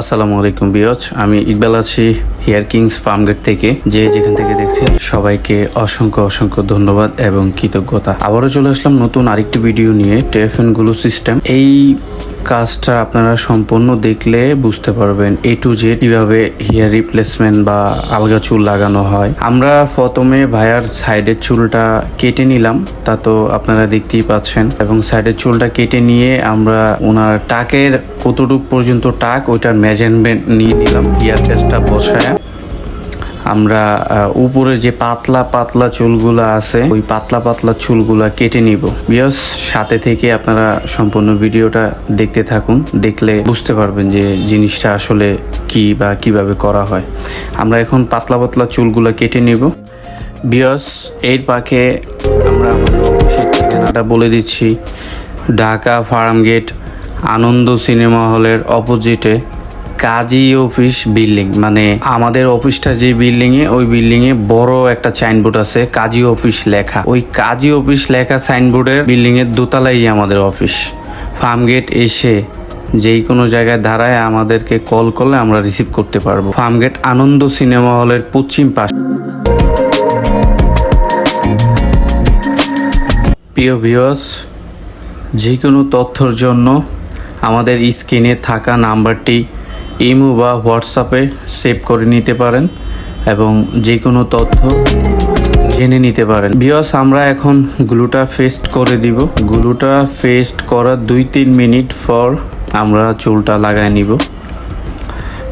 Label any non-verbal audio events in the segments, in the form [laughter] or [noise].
আসসালামু আলাইকুম বিয়জ আমি ইকবাল আছি হেয়ার কিংস ফার্মগেট থেকে, যে যেখান থেকে দেখছেন, সবাইকে অসংখ্য অসংখ্য ধন্যবাদ এবং কৃতজ্ঞতা। আবারও চলে আসলাম নতুন আরেকটি ভিডিও নিয়ে টেফেনগুলো সিস্টেম এই কাজটা আপনারা সম্পূর্ণ দেখলে বুঝতে পারবেন এ টু জেড কীভাবে হেয়ার রিপ্লেসমেন্ট বা আলগা চুল লাগানো হয়। আমরা প্রথমে ভাইয়ার সাইডের চুলটা কেটে নিলাম, তা তো আপনারা দেখতেই পাচ্ছেন। এবং সাইডের চুলটা কেটে নিয়ে আমরা ওনার টাকের কতটুক পর্যন্ত টাক, ওইটার মেজারমেন্ট নিয়ে নিলাম। হেয়ার টেস্টটা বসায়। আমরা উপরে যে পাতলা পাতলা চুলগুলো আছে, ওই পাতলা পাতলা চুলগুলা কেটে নিব। বিয়স সাথে থেকে আপনারা সম্পূর্ণ ভিডিওটা দেখতে থাকুন। দেখলে বুঝতে পারবেন যে জিনিসটা আসলে কি বা কীভাবে করা হয়। আমরা এখন পাতলা পাতলা চুলগুলো কেটে নিব। বিয়স এর পাকে আমরা আমাদের অফিসের ঠিকানাটা বলে দিচ্ছি। Dhaka farm gate Ananda cinema হলের অপোজিটে কাজী অফিস বিল্ডিং। মানে আমাদের অফিসটা যে বিল্ডিং এ, ওই বিল্ডিং এ বড় একটা সাইনবোর্ড আছে, কাজী অফিস লেখা। ওই কাজী অফিস লেখা সাইনবোর্ডের বিল্ডিং এর দোতলাই আমাদের অফিস। ফার্ম গেট এসে যেই কোনো জায়গায় দাঁড়ায় আমাদেরকে কল করলে আমরা রিসিভ করতে পারব। ফার্ম গেট আনন্দ সিনেমা হলের পশ্চিম পাশ। প্রিয় ভিউয়ার্স যে কোনো তথ্যর জন্য আমাদের স্ক্রিনে থাকা নাম্বারটি ইমো বা হোয়াটসঅ্যাপে সেভ করে নিতে পারেন এবং যে কোনো তথ্য জেনে নিতে পারেন। বিয়স আমরা এখন গ্লুটা ফেস্ট করে দিব। গ্লুটা ফেস্ট করার দুই তিন মিনিট পর আমরা চুলটা লাগায় নিব।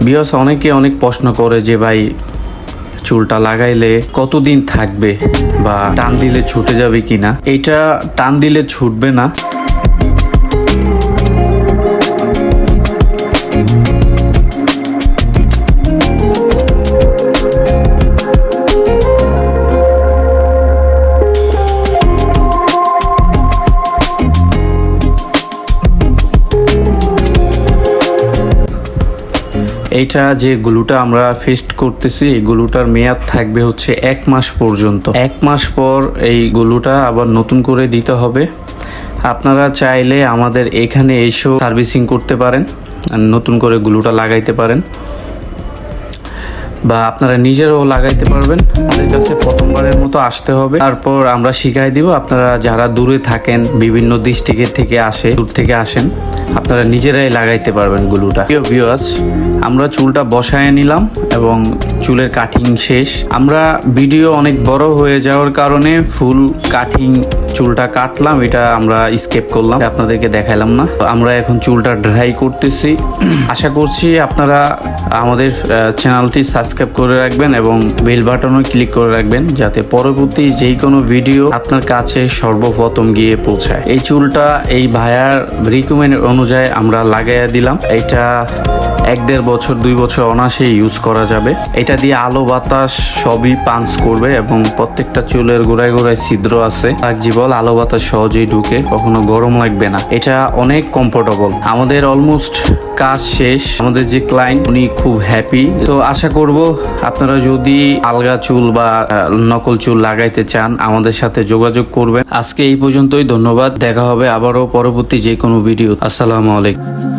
বিয়স অনেকে অনেক প্রশ্ন করে যে, ভাই, চুলটা লাগাইলে কতদিন থাকবে বা টান দিলে ছুটে যাবে কিনা? এটা টান দিলে ছুটবে না। এইটা যে গ্লুটা আমরা ফিস্ট করতেছি, এই গ্লুটার মেয়াদ থাকবে হচ্ছে এক মাস পর্যন্ত। এক মাস পর এই গ্লুটা আবার নতুন করে দিতে হবে। আপনারা চাইলে আমাদের এখানে এসেও সার্ভিসিং করতে পারেন, নতুন করে গ্লুটা লাগাইতে পারেন। বা আপনারা নিজেরাও লাগাইতে পারবেন। আমাদের কাছে প্রথমবারের মতো আসতে হবে। তারপর আমরা শিখাই দিব, আপনারা যারা দূরে থাকেন, বিভিন্ন ডিস্ট্রিক্টের থেকে আসে, দূর থেকে আসেন, আপনারা নিজেরাই লাগাইতে পারবেন গ্লুটা। প্রিয় ভিউয়ার্স আমরা চুলটা বসায় নিলাম এবং চুলের কাটিং শেষ। আমরা ভিডিও অনেক বড় হয়ে যাওয়ার কারণে ফুল কাটিং চুলটা কাটলাম, এটা আমরা স্কেপ করলাম। আপনাদেরকে দেখাইলাম না। আমরা এখন চুলটা ড্রাই করতেছি। [clears throat] আশা করছি আপনারা আমাদের চ্যানেলটি সাবস্ক্রাইব করে রাখবেন এবং বেল বাটনও ক্লিক করে রাখবেন যাতে পরবর্তী যে কোনো ভিডিও আপনার কাছে সর্বপ্রথম গিয়ে পৌঁছায়। এই চুলটা এই ভাইয়ার রিকমেন্ড অনুযায়ী আমরা লাগাইয়া দিলাম। এটা এক দেড় বছর, দুই বছর অনাসে ইউজ করা যাবে। এটা দিয়ে আলো বাতাস সবই পাঞ্চ করবে এবং প্রত্যেকটা চুলের গোড়ায় গোড়ায় ছিদ্র আছে। জীবল আলো বাতাস সহজেই ঢুকে, কখনো গরম লাগবে না। এটা অনেক কমফোর্টেবল আমাদের অলমোস্ট কাজ শেষ, আমাদের যে ক্লায়েন্ট উনি খুব হ্যাপি তো আশা করব আপনারা যদি আলগা চুল বা নকল চুল লাগাইতে চান, আমাদের সাথে যোগাযোগ করবেন। আজকে এই পর্যন্তই, ধন্যবাদ। দেখা হবে আবারও পরবর্তী যে কোনো ভিডিও আসসালামু আলাইকুম।